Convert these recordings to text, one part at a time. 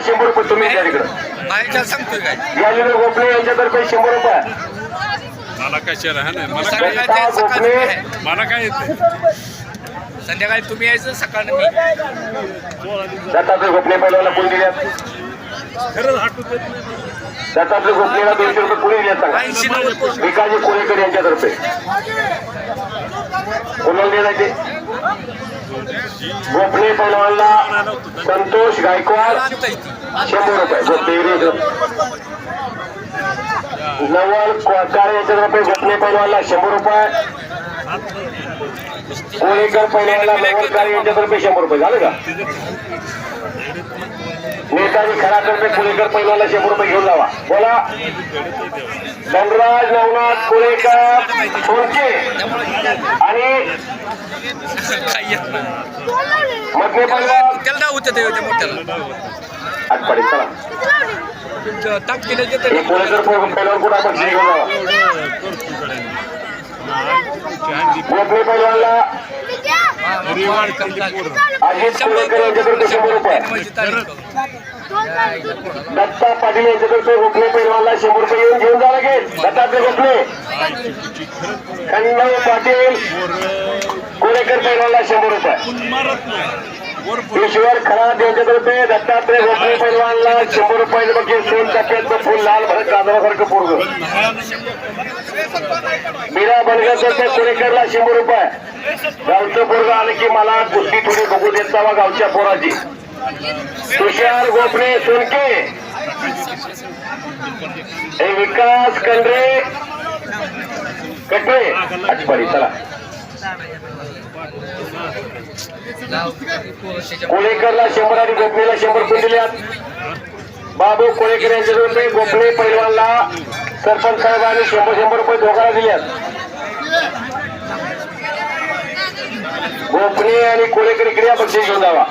शंभर रुपये तुम्ही द्या तिकडं सांगतोय काय? गोपले यांच्यातर्फे शंभर रुपये मला काय शहर आहे ना? मला सकाळी काय ते, सकाळी? मला काय येते? संध्याकाळी तुम्ही यायचं सकाळनं मी. दत्तात्रय गोपले पहिल्याला कोणी दिल्यात खरंच हटू देत नाही. दत्तात्रय गोपलेला दोनशे रुपये कोणी दिल्यात सांगा. विकाजी कोळेकर यांच्यातर्फे. कोणाला द्यायचे गोपले पैलवानला संतोष गायकवाड शंभर रुपये. गोपले नवल कोळकार रुपये गोपले पैलवानला शंभर रुपये. कोळेकर पहिलवानला यांच्या रुपये शंभर रुपये. झालं का? नेताजी करते कोळेकर पहिलवानला शंभर रुपये घेऊन जावा. बोला. धनराज नवनाथ कोळेकर सोनके। आणि काही येत नाही मधले पहिलवान त्याला नाव होतं ते त्या मोठ्याला. आठपाडी चला. तुमचं ताक केलं ते हे कोळेकर पहिलवान कुठं आपण घेऊन जावा गोपले पहिलवानला अजित कोळेकर यांच्यातर्फे शंभर रुपये दत्ता पाटील यांच्यातर्फे गोखले पैलवानला शंभर रुपये येऊन घेऊन जावं लागेल दत्तात्रय गोखले. खंडव पाटील कोरेकर पैलवानला शंभर रुपये. मारत खराब वर ईश्वर खरात यांच्यातर्फे दत्तात्रय गोखले पैलवानला शंभर रुपये. बघे सोन टाक्याचं फुल लाल भरत गाजरासारखं पोरग. मीरा बनगरतर्फे कोरेकरला शंभर रुपये. गावचं पोरग आलं की मला कुस्ती थोडी बघू देत जावा गावच्या पोराची. तुषार गोपणे सोनके हे विकास कंद्रे कटरे आठवडी चला. कोळेकरला शंभर आणि गोपणेला शंभर कोण दिल्यात. बाबू कोळेकर यांच्या रुपये गोपणे पैलवानला सरपंच साहेबांनी शंभर शंभर रुपये दोघांना दिल्यात. गोपणे आणि कोळेकर इकडे बक्षीस घेऊन जावा.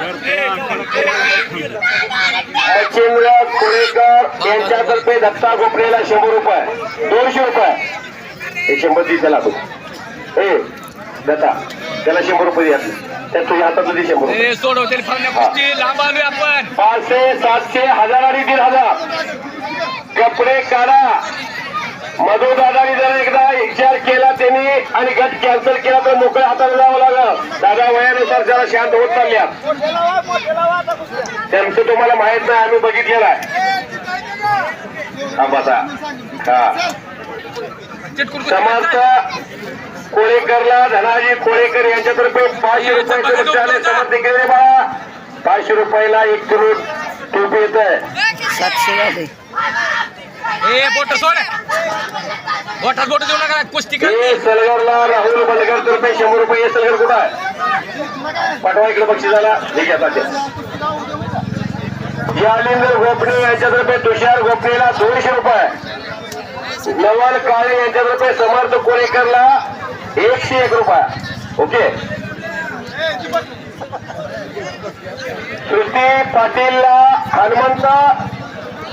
मच्छिंद्र कोळेकर यांच्यातर्फे दत्ता गोपणेला शंभर रुपये दोनशे रुपये. हे शंभर ती. त्याला ए दत्ता त्याला शंभर रुपये द्या. त्या तुझ्या हातात दे शंभर रुपये. पाचशे सातशे हजार आणि दीड हजार. कपडे काढा. मधू दादानी जर एकदा आणि गट कॅन्सल केला तर मोकळ्या हाताने जावं लागलं. दादा वयानुसार जरा शांत होत चालल्या. त्यांचं तुम्हाला माहीत नाही आम्ही बघितलेलं आहे. हा बसा हा. समर्थ कोळेकरला धनाजी कोळेकर यांच्यातर्फे पाचशे रुपयाचे बक्षीस आले समर्थ ये बाळा. पाचशे रुपयाला एक किलो तूप येत आहे सातशे ए बोट सोड. बोटात बोट देऊ नका कुस्ती कर. सलगरला राहुल बलगर तर्फे शंभर रुपये सलगर कुठं आहे? पाठवा इकडे बक्षीस झाला हे घ्या गोपणे यांच्यातर्फे तुषार गोपणेला दोनशे रुपये. नवल काळे यांच्यातर्फे समर्थ कोरेकरला एकशे एक रुपये. ओके? श्रुती पाटीलला हनुमंत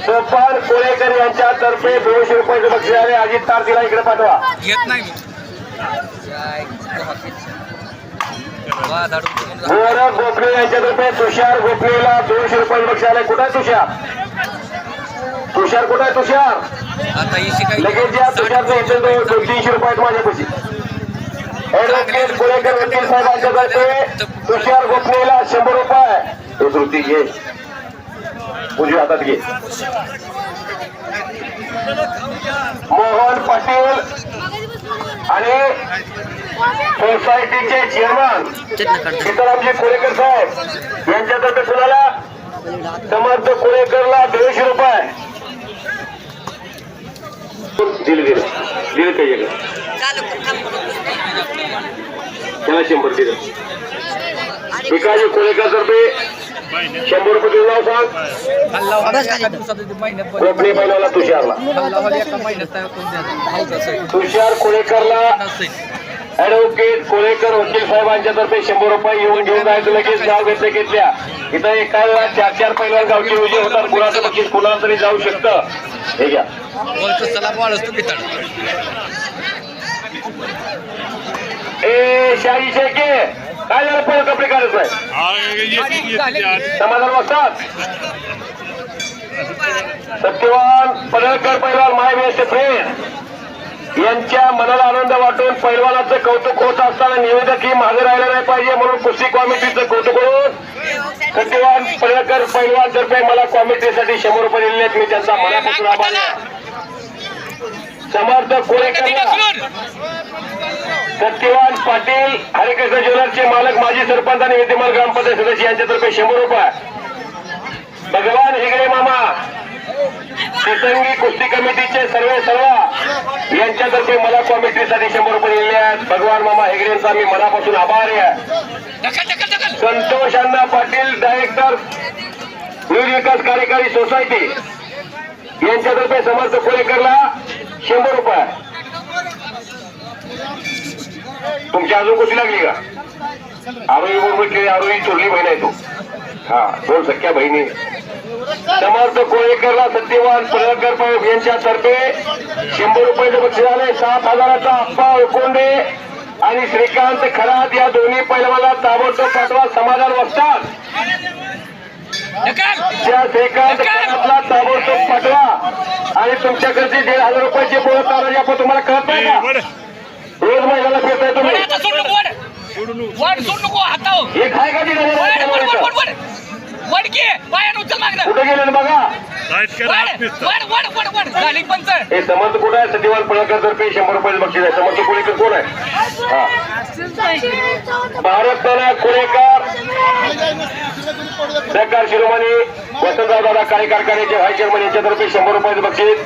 सोपान कोळेकर यांच्यातर्फे दोनशे रुपयाचे बक्षीस आले अजित तार तिला इकडे पाठवा. घेत नाही. गोरख गोखले यांच्यातर्फे तुषार गोखलेला दोनशे रुपयाचे बक्षीस आले कुठं आहे तुषार? तुषार कुठं आहे तुषार? लगेच या तुषारचं दोन तीनशे रुपयात माझ्यापाशी. ऍडव्होकेट कोळेकर वकील साहेबांच्यातर्फे तुषार गोखलेला शंभर रुपये हे श्रुती घे उजव्या हातात घे. मोहन पाटील आणि सोसायटीचे चेअरमन सीतारामजी कोरेकर साहेब यांच्यातर्फे कुणाला? समर्थ कोरेकरला दोनशे रुपये. दिले दिले दिले काही त्याला शंभर दिलं. विकाजी कोरेकर तर्फे शंभर कोटी देऊन नाव सांग. कोकणी पहिल्याला तुषारला. तुषार कोळेकरला ऍडव्होकेट कोळेकर वकील साहेबांच्या तर्फे शंभर रुपये येऊन घेऊन जायचं. लगेच गाव घेतल्या घेतल्या इथं एका वेळा चार चार पैलवान गावचे विजय होतात. कुणाचं बक्षीस कुणाला तरी जाऊ शकतं. हे घ्या. ए शाही शेके. काय नाही समाधान सत्यवान पडळकर पैलवान माय फ्रेंड यांच्या मनाला आनंद वाटून पैलवानाचं कौतुक होत असताना निवेदक ही मागे राहिलं नाही पाहिजे म्हणून कृषी कॉमिटीचं कौतुक होऊन सत्यवान पडळकर पैलवान तर्फे मला कॉमिटीसाठी शंभर रुपये दिले आहेत. मी त्यांचा मनापासून आभार समर्थ कोळेकरला सत्यवान पाटील हरिकृष्ण ज्वेलर्सचे मालक माजी सरपंच आणि विद्यमान ग्रामपंचायत सदस्य यांच्यातर्फे शंभर रुपये. भगवान हेगडे मामा तिसंगी कुस्ती कमिटीचे सर्वे सर्व यांच्यातर्फे मला कॉमिटीसाठी शंभर रुपये दिले आहेत. भगवान मामा हेगडेंचा मी मनापासून आभारी आहे. संतोष अण्णा पाटील डायरेक्टर विविध विकास कार्यकारी सोसायटी यांच्यातर्फे समर्थ कोळेकरला शंभर रुपये. तुमची अजून कुठे लागली का? आरोही बरोबर केली आरोही चोरली बहीण आहे तो. हा दोन सख्या बहिणी. समर्थ कोळेकरला सत्यवान पडळकर पाईप यांच्यातर्फे शंभर रुपयाचं बक्षीस आले सात हजाराचा अप्पा उकोंडे आणि श्रीकांत खरात या दोन्ही पैलवाला ताबडतोब पाठवा समाधान ढकल त्या श्रीकांत खरातला ताबडतोब पाठवा. आणि तुमच्याकडचे दीड हजार रुपयाचे बोलत तानाजी आपण तुम्हाला कळत नाही का. रोज महिन्याला फिरताय तुम्ही. सोड नको वड सोडून वड सोड नको हाताव खाय का ती वड वड वड कुठे वड वड वड की पायानं उचल मागणं गेले बघा? टाईट कर हात वड पिसतं. वड वड वड वड झाली पंच. हे समर्थ कुठं आहे? सत्यवान पडळकर तर्फे शंभर रुपयाचं बक्षीस आहे. समर्थ कोळेकर कोण आहे? हा. कोळेकर सरकार शिरोमणी वसंतराव दादा काळे कारखान्याचे व्हाईस चेअरमन यांच्यातर्फे शंभर रुपयाचं बक्षीस.